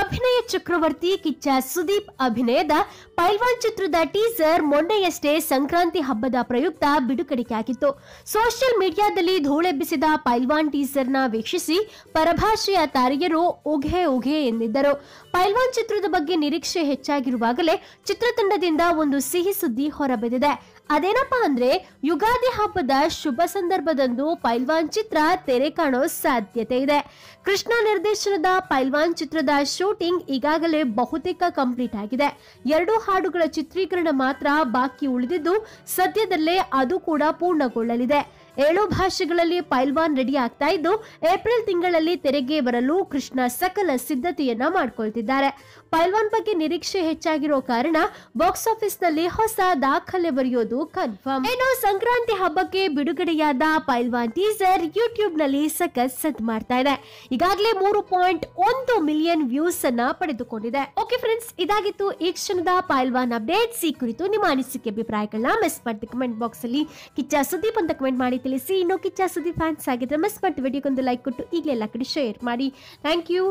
ಅಭಿನಯ ಚಕ್ರವರ್ತಿ ಕಿಚ್ಚ ಸುದೀಪ್ ಅಭಿನಯದ ಪೈಲ್ವಾನ್ ಚಿತ್ರದ ಟೀಸರ್ ಮೊನ್ನೆಯಷ್ಟೇ ಸಂಕ್ರಾಂತಿ ಹಬ್ಬದ ಪ್ರಯುಕ್ತ ಬಿಡುಗಡೆಯಾಗಿತ್ತು ಸೋಷಿಯಲ್ ಮೀಡಿಯಾದಲ್ಲಿ ಧೂಳೆಬ್ಬಿಸಿದ ಪೈಲ್ವಾನ್ ಟೀಸರ್ನ ವೀಕ್ಷಿಸಿ ಪರಭಾಷೆಯ ತಾರೆಯರು ಉಘೆ ಉಘೆ ಎಂದಿದ್ದರು. ಪೈಲ್ವಾನ್ ಚಿತ್ರದ ಬಗ್ಗೆ ನಿರೀಕ್ಷೆ ಹೆಚ್ಚಾಗಿರುವಾಗಲೇ ಚಿತ್ರತಂಡದಿಂದ ಒಂದು ಸಿಹಿ ಸುದ್ದಿ ಹೊರಬಿದ್ದಿದೆ. ಅದೇನಪ್ಪಾ ಅಂದ್ರೆ ಯುಗಾದಿ ಹಬ್ಬದ ಶುಭ ಸಂದರ್ಭದಂದು ಪೈಲ್ವಾನ್ ಚಿತ್ರ ತೆರೆ ಕಾಣೋ ಸಾಧ್ಯತೆ ಇದೆ. ಕೃಷ್ಣ ನಿರ್ದೇಶನದ ಪೈಲ್ವಾನ್ ಚಿತ್ರದ ಶೂಟಿಂಗ್ ಈಗಾಗಲೇ ಬಹುತೇಕ ಕಂಪ್ಲೀಟ್ ಆಗಿದೆ. ಎರಡು ಹಾಡುಗಳ ಚಿತ್ರೀಕರಣ ಮಾತ್ರ ಬಾಕಿ ಉಳಿದಿದ್ದು ಸದ್ಯದಲ್ಲೇ ಅದು ಕೂಡ ಪೂರ್ಣಗೊಳ್ಳಲಿದೆ. ಏಳು ಭಾಷೆಗಳಲ್ಲಿ ಪೈಲ್ವಾನ್ ರೆಡಿ ಆಗ್ತಾ ಇದ್ದು, ಏಪ್ರಿಲ್ ತಿಂಗಳಲ್ಲಿ ತೆರೆಗೆ ಬರಲು ಕೃಷ್ಣ ಸಕಲ ಸಿದ್ಧತೆಯನ್ನ ಮಾಡ್ಕೊಳ್ತಿದ್ದಾರೆ. ಪೈಲ್ವಾನ್ ಬಗ್ಗೆ ನಿರೀಕ್ಷೆ ಹೆಚ್ಚಾಗಿರೋ ಕಾರಣ ಬಾಕ್ಸ್ ಆಫೀಸ್ನಲ್ಲಿ ಹೊಸ ದಾಖಲೆ ಬರೆಯೋದು ಕನ್ಫರ್ಮ್. ಇನ್ನು ಸಂಕ್ರಾಂತಿ ಹಬ್ಬಕ್ಕೆ ಬಿಡುಗಡೆಯಾದ ಪೈಲ್ವಾನ್ ಟೀಸರ್ ಯೂಟ್ಯೂಬ್ನಲ್ಲಿ ಸಖತ್ ಸದ್ ಮಾಡ್ತಾ ಇದೆ. ಈಗಾಗಲೇ ಮೂರು ಪಾಯಿಂಟ್ ಒಂದು ಮಿಲಿಯನ್ ವ್ಯೂಸ್ ಅನ್ನ ಪಡೆದುಕೊಂಡಿದೆ. ಓಕೆ ಫ್ರೆಂಡ್ಸ್, ಇದಾಗಿತ್ತು ಈ ಕ್ಷಣದ ಪೈಲ್ವಾನ್ ಅಪ್ಡೇಟ್ಸ್. ಈ ಕುರಿತು ನಿಮ್ಮ ಅನಿಸಿಕೆ ಅಭಿಪ್ರಾಯಗಳನ್ನ ಮಿಸ್ ಮಾಡಿ ಕಮೆಂಟ್ ಬಾಕ್ಸ್ ಅಲ್ಲಿ ಕಿಚ್ಚ ಸುದೀಪ್ ಅಂತ ಕಮೆಂಟ್ ಮಾಡಿ ತಿಳಿಸಿ. ಇನ್ನು ಸುದೀಪ್ ಫ್ಯಾನ್ಸ್ ಆಗಿದ್ರೆ ಮಿಸ್ ವಿಡಿಯೋಗೊಂದು ಲೈಕ್ ಕೊಟ್ಟು ಈಗಲೇ ಎಲ್ಲ ಕಡೆ ಶೇರ್ ಮಾಡಿ. Thank you